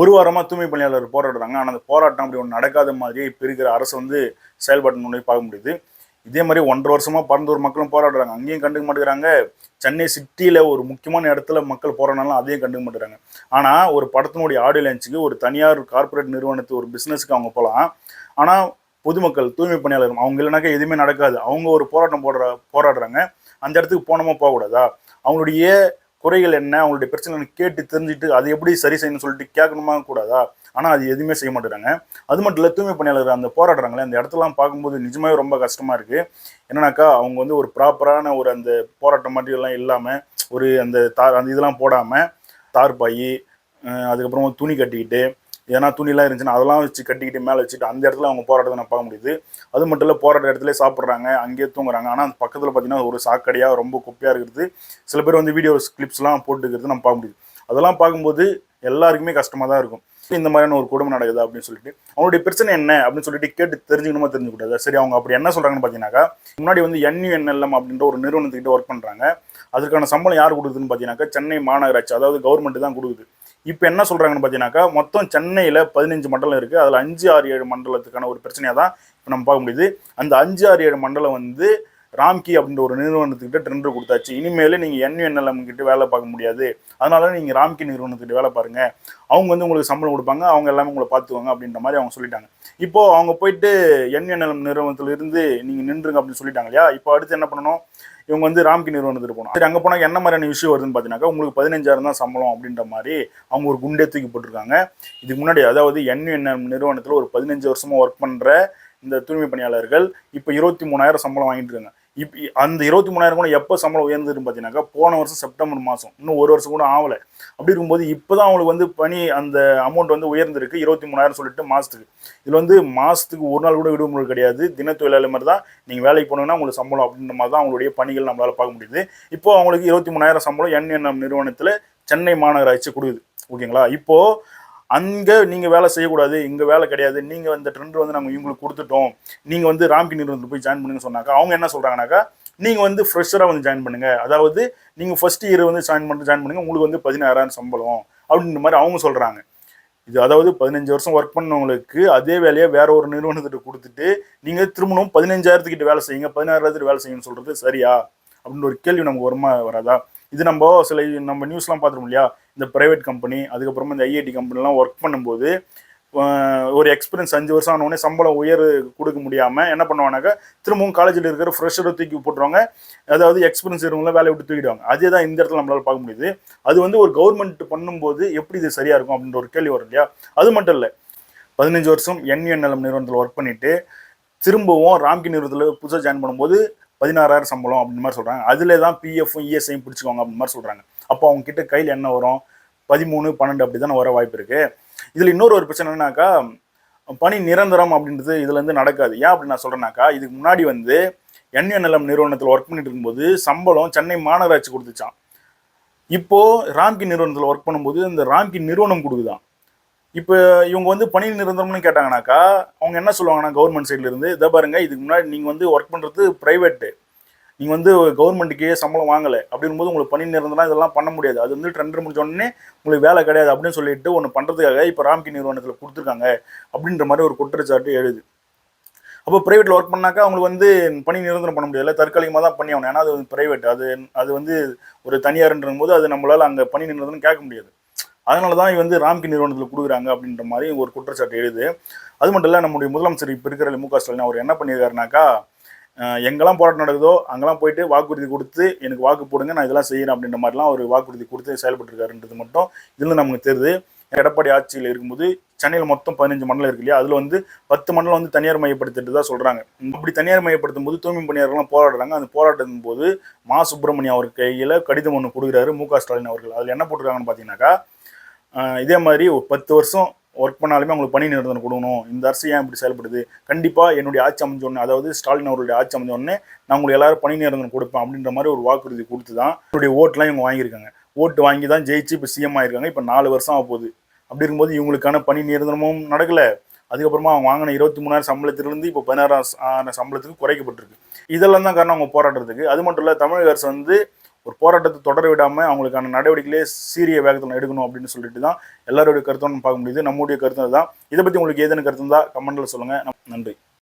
ஒரு வாரமாக தூய்மை பணியாளர் போராடுறாங்க. ஆனால் அந்த போராட்டம் அப்படி ஒன்று நடக்காத மாதிரி இப்போ இருக்கிற அரசு வந்து செயல்பாட்டு முன்னே பார்க்க முடியுது. இதே மாதிரி ஒன்றரை வருஷமா பரந்தூர் மக்களும் போராடுறாங்க. அங்கேயும் கண்டுக்க மாட்டேங்கிறாங்க. சென்னை சிட்டியில் ஒரு முக்கியமான இடத்துல மக்கள் போராடினாலும் அதையும் கண்டுக்க மாட்டேங்கிறாங்க. ஆனால் ஒரு படத்தினுடைய ஆடியோ லான்ச்சுக்கு ஒரு தனியார் கார்ப்பரேட் நிறுவனத்து ஒரு பிஸ்னஸுக்கு அவங்க போகலாம். ஆனால் பொதுமக்கள் தூய்மை பணியாளர் அவங்க இல்லைனாக்கா எதுவுமே நடக்காது. அவங்க ஒரு போராட்டம் போடுற போராடுறாங்க. அந்த இடத்துக்கு போனோமா போகக்கூடாதா? அவங்களுடைய குறைகள் என்ன அவங்களுடைய பிரச்சனை கேட்டு தெரிஞ்சுட்டு அதை எப்படி சரி செய்யணும்னு சொல்லிட்டு கேட்கணுமா கூடாதா? ஆனால் அது எதுவுமே செய்ய மாட்டேறாங்க. அது மட்டும் இல்லை தூய்மை பணியாளர் அந்த போராடுறாங்களே அந்த இடத்தெல்லாம் பார்க்கும்போது நிஜமாவே ரொம்ப கஷ்டமாக இருக்குது என்னன்னாக்கா அவங்க வந்து ஒரு ப்ராப்பரான ஒரு அந்த போராட்டம் மாதிரியெல்லாம் இல்லாமல் ஒரு அந்த தார் அந்த இதெல்லாம் போடாமல் தார்பாயி பாயி அதுக்கப்புறமா துணி கட்டிக்கிட்டு ஏன்னா துணிலாம் இருந்துச்சுன்னா அதெல்லாம் வச்சு கட்டிக்கிட்டு மேலே வச்சுட்டு அந்த இடத்துல அவங்க போராட்டத்தை நான் பார்க்க முடியுது. அது மட்டும் இல்லை போராட்ட இடத்துல சாப்பிட்றாங்க அங்கேயே தூங்குறாங்க. ஆனால் அந்த பக்கத்தில் பார்த்தீங்கன்னா ஒரு சாக்கடையாக ரொம்ப குப்பையாக இருக்கிறது. சில பேர் வந்து வீடியோஸ் கிளிப்ஸ்லாம் போட்டுக்கிறது நம்ம பார்க்க முடியுது. அதெல்லாம் பார்க்கும்போது எல்லாருக்குமே கஷ்டமாக தான் இருக்கும். இந்த மாதிரியான ஒரு குடும்பம் நடக்குது அப்படின்னு சொல்லிட்டு. அவங்களுடைய பிரச்சனை என்ன அப்படின்னு சொல்லிட்டு கேட்டு தெரிஞ்சுக்கணுமா தெரிஞ்சுக்கூடாது சரி அவங்க அப்படி என்ன சொல்கிறாங்கன்னு பார்த்தீங்கன்னாக்கா முன்னாடி வந்து என்யூஎன்எல்எம் அப்படின்ற ஒரு நிறுவனத்துக்கிட்ட ஒர்க் பண்ணுறாங்க அதுக்கான சம்பளம் யார் கொடுக்குதுன்னு பார்த்தீங்கன்னாக்கா சென்னை மாநகராட்சி அதாவது கவர்மெண்ட் தான் கொடுக்குது. இப்போ என்ன சொல்கிறாங்கன்னு பார்த்தீங்கன்னாக்கா மொத்தம் சென்னையில் பதினஞ்சு மண்டலம் இருக்குது அதில் அஞ்சு ஆறு ஏழு மண்டலத்துக்கான ஒரு பிரச்சனையாக தான் இப்போ நம்ம பார்க்க முடியுது. அந்த அஞ்சு ஆறு ஏழு மண்டலம் வந்து ராம்கி அப்படின்ற ஒரு நிறுவனத்துக்கிட்ட டெண்டர் கொடுத்தாச்சு. இனிமேல் நீங்கள் என்யூஎன்எல்எம் கிட்ட வேலை பார்க்க முடியாது. அதனால நீங்கள் ராம்கி நிறுவனத்துக்கிட்ட வேலை பாருங்கள் அவங்க வந்து உங்களுக்கு சம்பளம் கொடுப்பாங்க. அவங்க எல்லாமே உங்களை பார்த்துக்குவாங்க அப்படின்ற மாதிரி அவங்க சொல்லிட்டாங்க. இப்போது அவங்க போயிட்டு என்என்எல்எம் நிறுவனத்தில் இருந்து நீங்கள் நின்றுங்க அப்படின்னு சொல்லிட்டாங்க இல்லையா? இப்போ அடுத்து என்ன பண்ணணும்? இவங்க வந்து ராம்கி நிறுவனத்துக்கு போகணும். சரி அங்கே போனால் என்ன மாதிரியான விஷயம் வருதுன்னு பார்த்தீங்கன்னாக்கா உங்களுக்கு பதினஞ்சாயிரம் தான் சம்பளம் அப்படின்ற மாதிரி அவங்க ஒரு குண்டே தூக்கி போட்டிருக்காங்க. இதுக்கு முன்னாடி அதாவது என்என்எம் நிறுவனத்தில் ஒரு பதினஞ்சு வருஷமாக ஒர்க் பண்ணுற இந்த தூய்மை பணியாளர்கள் இப்போ இருபத்தி மூணாயிரம் சம்பளம் வாங்கிட்டு இருக்காங்க. இப் அந்த இருபத்தி மூணாயிரம் கூட எப்போ சம்பளம் உயர்ந்ததுன்னு பார்த்தீங்கன்னாக்கா போன வருஷம் செப்டம்பர் மாதம் இன்னும் ஒரு வருஷம் கூட ஆகலை அப்படி இருக்கும்போது இப்போ தான் அவங்களுக்கு வந்து பணி அந்த அமௌண்ட் வந்து உயர்ந்திருக்கு. இருபத்தி மூணாயிரம் சொல்லிட்டு மாதத்துக்கு இதில் வந்து மாதத்துக்கு ஒரு நாள் கூட விடுமுறை கிடையாது. தினத்தொழிலாளர் மாதிரி தான் நீங்கள் வேலைக்கு போனீங்கன்னா உங்களுக்கு சம்பளம் அப்படின்ற மாதிரி தான் அவங்களுடைய பணிகள் நம்மளால் பார்க்க முடியுது. இப்போ அவங்களுக்கு இருபத்தி மூணாயிரம் சம்பளம் என்என்எம் நிறுவனத்தில் சென்னை மாநகராட்சி கொடுக்குது. ஓகேங்களா? இப்போது அங்கே நீங்கள் வேலை செய்யக்கூடாது இங்கே வேலை கிடையாது. நீங்கள் இந்த ட்ரெண்ட் வந்து நாங்கள் இவங்களுக்கு கொடுத்துட்டோம். நீங்கள் வந்து ராம்கி நிறுவனத்தில் போய் ஜாயின் பண்ணுங்க சொன்னாக்கா அவங்க என்ன சொல்கிறாங்கனாக்கா நீங்கள் வந்து ஃப்ரெஷராக வந்து ஜாயின் பண்ணுங்க. அதாவது நீங்கள் ஃபர்ஸ்ட் இயர் வந்து ஜாயின் பண்ணி ஜாயின் பண்ணுங்க உங்களுக்கு வந்து பதினாறாயிரம் சம்பளம் அப்படின்ற மாதிரி அவங்க சொல்கிறாங்க இது அதாவது பதினஞ்சு வருஷம் ஒர்க் பண்ணவங்களுக்கு அதே வேலையை வேற ஒரு நிறுவனத்திட்ட கொடுத்துட்டு நீங்கள் திரும்பவும் பதினஞ்சாயிரத்துக்கிட்ட வேலை செய்யுங்க பதினாறாயிரத்துக்கு வேலை செய்யுங்கன்னு சொல்கிறது சரியா? அப்படின்னு ஒரு கேள்வி நமக்கு வருமா வராதா? இது நம்ம சில நம்ம நியூஸ்லாம் பார்த்துருவோம் இல்லையா? இந்த ப்ரைவேட் கம்பெனி அதுக்கப்புறமா இந்த ஐஐடி கம்பெனிலாம் ஒர்க் பண்ணும்போது ஒரு எக்ஸ்பீரியன்ஸ் அஞ்சு வருஷம் ஆனவுடனே சம்பளம் உயர் கொடுக்க முடியாமல் என்ன பண்ணுவானாக்க திரும்பவும் காலேஜில் இருக்கிற ஃப்ரெஷரை தூக்கி போட்டுருவாங்க. அதாவது எக்ஸ்பீரியன்ஸ் இருக்கிறவங்கள வேலையை விட்டு தூக்கிடுவாங்க. அதே தான் இந்த இடத்துல நம்மளால் பார்க்க முடியுது. அது வந்து ஒரு கவர்மெண்ட் பண்ணும்போது எப்படி இது சரியாக இருக்கும் அப்படின்ற ஒரு கேள்வி வரும் இல்லையா? அது மட்டும் இல்லை பதினஞ்சு வருஷம் என்யூஎன்எல்எம் நிறுவனத்தில் ஒர்க் பண்ணிவிட்டு திரும்பவும் ராம்கி நிறுவனத்தில் புதுசாக ஜாயின் பண்ணும்போது பதினாறாயிரம் சம்பளம் அப்படின்னு மாதிரி சொல்கிறாங்க அதில் தான் பிஎஃப்பும் இஎஸ்ஐயும் பிடிச்சிக்கோங்க அப்படின்னு மாதிரி சொல்கிறாங்க அப்போ அவங்க கிட்ட கையில் என்ன வரும்? பதிமூணு பன்னெண்டு அப்படி தானே வர வாய்ப்பு இருக்குது இதில் இன்னொரு ஒரு பிரச்சனை என்னன்னாக்கா பணி நிரந்தரம் அப்படின்றது இதுலேருந்து நடக்காது. ஏன் அப்படி நான் சொல்கிறேன்னாக்கா இதுக்கு முன்னாடி வந்து என்என்எல்எம் நிறுவனத்தில் ஒர்க் பண்ணிட்டு இருக்கும்போது சம்பளம் சென்னை மாநகராட்சி கொடுத்துச்சான் இப்போது ராம்கி நிறுவனத்தில் ஒர்க் பண்ணும்போது இந்த ராம்கி நிறுவனம் கொடுக்குதான் இப்போ இவங்க வந்து பணி நிரந்தரம்னு கேட்டாங்கனாக்கா அவங்க என்ன சொல்லுவாங்கன்னா கவர்மெண்ட் சைட்ல இருந்து இதை பாருங்க இதுக்கு முன்னாடி நீங்கள் வந்து ஒர்க் பண்ணுறது ப்ரைவேட்டு நீங்கள் வந்து கவர்மெண்ட்டுக்கே சம்பளம் வாங்கலை. அப்படிங்கும்போது உங்களுக்கு பணி நிரந்தரம் இதெல்லாம் பண்ண முடியாது. அது வந்து டெண்டர் முடிச்சோடனே உங்களுக்கு வேலை கிடையாது அப்படின்னு சொல்லிட்டு ஒன்று பண்ணுறதுக்காக இப்போ ராம்கி நிறுவனத்தில் கொடுத்துருக்காங்க அப்படின்ற மாதிரி ஒரு குற்றச்சாட்டு எழுது. அப்போ ப்ரைவேட்டில் ஒர்க் பண்ணாக்கா அவங்களுக்கு வந்து பணி நிரந்தரம் பண்ண முடியாது தற்காலிகமாக தான் பண்ணி ஆகணும். ஏன்னா அது ப்ரைவேட் அது அது வந்து ஒரு தனியார்ன்றும் போது அது நம்மளால் அங்கே பணி நிரந்தரம் கேட்க முடியாது. அதனால தான் இது வந்து ராம்கி நிறுவனத்தில் கொடுக்குறாங்க அப்படின்ற மாதிரி ஒரு குற்றச்சாட்டு எழுது. அது மட்டும் இல்லை நம்முடைய முதலமைச்சர் இப்போ இருக்கிற மு க ஸ்டாலின் அவர் என்ன பண்ணியிருக்காருனாக்கா எங்கெல்லாம் போராட்டம் நடக்குதோ அங்கெல்லாம் போயிட்டு வாக்குறுதி கொடுத்து எனக்கு வாக்கு போடுங்க நான் இதெல்லாம் செய்கிறேன் அப்படின்ற மாதிரிலாம் அவர் வாக்குறுதி கொடுத்து செயல்பட்டுருக்காருன்றது மட்டும் இதில் நமக்கு தெரியுது. எடப்பாடி ஆட்சியில் இருக்கும்போது சென்னையில் மொத்தம் பதினஞ்சு மண்டலம் இருக்கு இல்லையா? அதில் வந்து பத்து மண்டலம் வந்து தனியார் மையப்படுத்திட்டு தான் சொல்கிறாங்க அப்படி தனியார் மையப்படுத்தும் போது தூய்மை பணியாளர்கள்லாம் போராடுறாங்க. அந்த போராட்டத்தின் போது மா சுப்பிரமணியம் அவர் கையில் கடிதம் ஒன்று கொடுக்குறாரு மு க ஸ்டாலின் அவர்கள். அதில் என்ன போட்டிருக்காங்கன்னு பார்த்தீங்கன்னாக்கா இதே மாதிரி ஒரு பத்து வருஷம் ஒர்க் பண்ணாலுமே அவங்களுக்கு பணி நிறுத்தம் கொடுக்கணும். இந்த அரசு ஏன் இப்படி செயல்படுது? கண்டிப்பாக என்னுடைய ஆட்சி அமைஞ்சோடனே அதாவது ஸ்டாலின் அவருடைய ஆட்சி அமைஞ்சோடனே நான் உங்களுக்கு எல்லாரும் பணி நிரந்தரம் கொடுப்பேன் அப்படின்ற மாதிரி ஒரு வாக்குறுதி கொடுத்து தான் அவருடைய ஓட்டெலாம் இவங்க வாங்கியிருக்காங்க. ஓட்டு வாங்கி தான் ஜெயிச்சு இப்போ சிஎம் ஆயிருக்காங்க. இப்போ நாலு வருஷம் ஆக போகுது. அப்படி இருக்கும்போது இவங்களுக்கான பணி நிரந்தரமும் நடக்கலை. அதுக்கப்புறமா அவங்க வாங்கின இருபத்தி மூணாயிரம் சம்பளத்திலிருந்து இப்போ பதினாறாயிரம் சம்பளத்துக்கு குறைக்கப்பட்டிருக்கு. இதெல்லாம் தான் காரணம் அவங்க போராடுறதுக்கு. அது மட்டும் இல்லை தமிழக அரசு வந்து ஒரு போராட்டத்தை தொடர விடாமல் அவங்களுக்கான நடவடிக்கையிலே சீரிய வேகத்தில் எடுக்கணும் அப்படின்னு சொல்லிட்டு தான் எல்லாருடைய கருத்தும் பார்க்க முடியுது. நம்முடைய கருத்து தான் இதை பற்றி உங்களுக்கு ஏதேனும் கருத்து இருந்தால் கமெண்டில் சொல்லுங்கள் நன்றி.